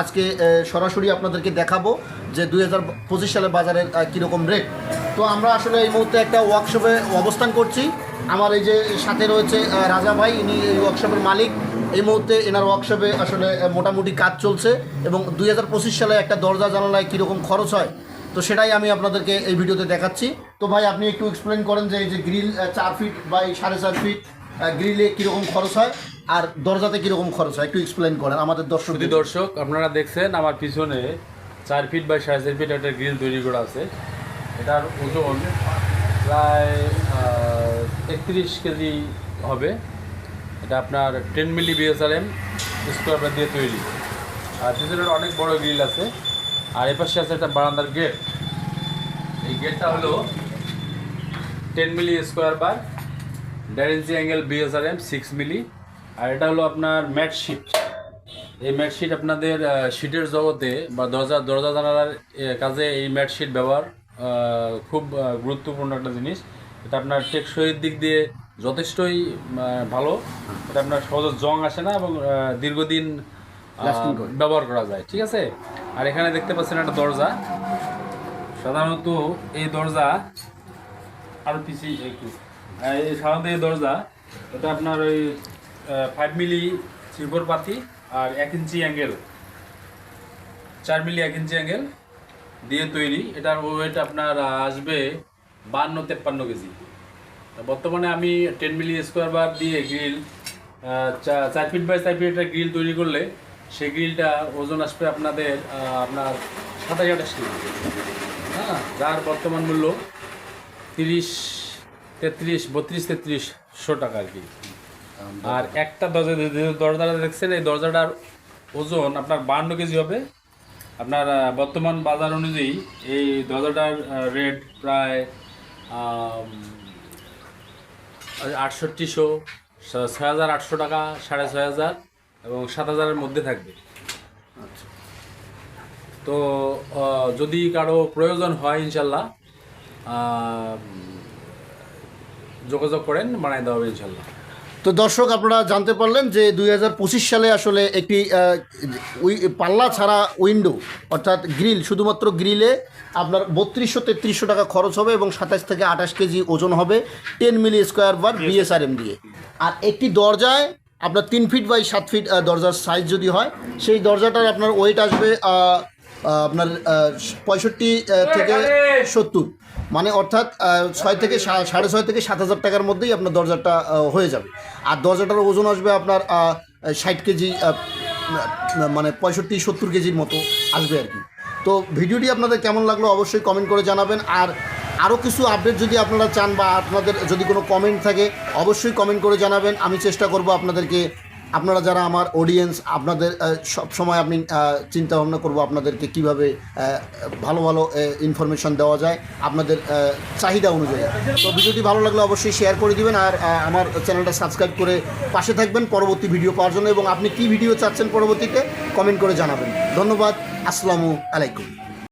আজকে সরাসরি আপনাদেরকে দেখাবো যে দুই হাজার পঁচিশ সালে বাজারের কীরকম রেট তো আমরা আসলে এই মুহূর্তে একটা ওয়ার্কশপে অবস্থান করছি। আমার এই যে সাথে রয়েছে রাজা ভাই, ইনি এই ওয়ার্কশপের মালিক। এই মুহূর্তে এনার ওয়ার্কশপে আসলে মোটামুটি কাজ চলছে এবং দুই হাজার পঁচিশ সালে একটা দরজা জানালায় কীরকম খরচ হয়, তো সেটাই আমি আপনাদেরকে এই ভিডিওতে দেখাচ্ছি। তো ভাই, আপনি একটু এক্সপ্লেন করেন যে এই যে গ্রিল চার ফিট বা এই সাড়ে চার ফিট গ্রিলে কীরকম খরচ হয় আর দরজাতে কীরকম খরচ হয়? একটু এক্সপ্লেন করেন আমাদের দর্শক দর্শক, আপনারা দেখছেন আমার পিছনে চার ফিট বাই সাড়ে চার ফিট একটা গ্রিল তৈরি করা আছে। এটার ওজন প্রায় একত্রিশ কেজি হবে। এটা আপনার টেন মিলি বিএসআরএম স্কোয়ার দিয়ে তৈরি। আর পিছনে অনেক বড় গ্রিল আছে। আর এপাশে আছে একটা বারান্দার গেট এই গেটটা হলো টেন মিলি স্কোয়ার বার দেড় ইঞ্চি অ্যাঙ্গেল বিএসআরএম সিক্স মিলি আর এটা হলো আপনার ম্যাট শিট এই ম্যাট শিট আপনাদের শিটের জগতে বা দরজা দরজা জানালার কাজে এই ম্যাট শিট ব্যবহার খুব গুরুত্বপূর্ণ একটা জিনিস। এটা আপনার টেকসইয়ের দিক দিয়ে যথেষ্টই ভালো। এটা আপনার সহজে জং আসে না এবং দীর্ঘদিন। ব্যবহার করা যায় ঠিক আছে? আর এখানে দেখতে পাচ্ছেন একটা দরজা। সাধারণত এই দরজা আরও পিছিয়ে একটু। এই সাধারণত এই দরজা, এটা আপনার ওই ফাইভ মিলি ত্রিপর পাতি আর এক ইঞ্চি অ্যাঙ্গেল চার মিলি এক ইঞ্চি অ্যাঙ্গেল দিয়ে তৈরি। এটার ওয়েট আপনার আসবে বান্ন তেপ্পান্ন কেজি। বর্তমানে আমি টেন মিলি স্কোয়ার বার দিয়ে গ্রিল চার ফিট বাই চার ফিট একটা গ্রিল তৈরি করলে সেই গ্রিলটা ওজন আসবে আপনাদের আপনার সাতাশ আঠাশ কেজি। হ্যাঁ যার বর্তমান মূল্য তিরিশ তেত্রিশ বত্রিশ তেত্রিশশো টাকা আর কি। আর একটা দরজা দরজাটা দেখছেন এই দরজাটার ওজন আপনার বান্ন কেজি হবে। আপনার বর্তমান বাজার অনুযায়ী এই দরজাটার রেট প্রায় আটষট্টিশো ছয় হাজার আটশো টাকা সাড়ে ছয় হাজার এবং সাত হাজারের মধ্যে থাকবে। তো যদি কারও প্রয়োজন হয় ইনশাল্লাহ যোগাযোগ করেন বানাই দেওয়া হবে ইনশাল্লাহ তো দর্শক আপনারা জানতে পারলেন যে দুই হাজার পঁচিশ সালে আসলে একটি পাল্লা ছাড়া উইন্ডো অর্থাৎ গ্রিল শুধুমাত্র গ্রিলে আপনার বত্রিশশো তেত্রিশশো টাকা খরচ হবে এবং সাতাশ থেকে আঠাশ কেজি ওজন হবে ten milli square bar BSRM দিয়ে। আর একটি দরজায় আপনার তিন ফিট বাই সাত ফিট দরজার সাইজ যদি হয় সেই দরজাটার আপনার ওয়েট আসবে আপনার পঁয়ষট্টি থেকে সত্তর। মানে অর্থাৎ ছয় থেকে সাড়ে ছয় থেকে সাত হাজার টাকার মধ্যেই আপনার দরজাটা হয়ে যাবে। আর দরজাটার ওজন আসবে আপনার ষাট কেজি মানে পঁয়ষট্টি সত্তর কেজির মতো আসবে আর কি। তো ভিডিওটি আপনাদের কেমন লাগল অবশ্যই কমেন্ট করে জানাবেন। আর আরও কিছু আপডেট যদি আপনারা চান বা আপনাদের যদি কোনো কমেন্ট থাকে অবশ্যই কমেন্ট করে জানাবেন। আমি চেষ্টা করব আপনাদেরকে আপনারা যারা আমার অডিয়েন্স আপনাদের সব সময় আহ, চিন্তা ভাবনা করব আপনাদেরকে কীভাবে ভালো ভালো ইনফরমেশন দেওয়া যায় আপনাদের চাহিদা অনুযায়ী। তো ভিডিওটি ভালো লাগলে অবশ্যই শেয়ার করে দিবেন আর আমার চ্যানেলটা সাবস্ক্রাইব করে পাশে থাকবেন পরবর্তী ভিডিও পাওয়ার জন্য। এবং আপনি কী ভিডিও চাচ্ছেন পরবর্তীতে কমেন্ট করে জানাবেন। ধন্যবাদ আসসালামু আলাইকুম।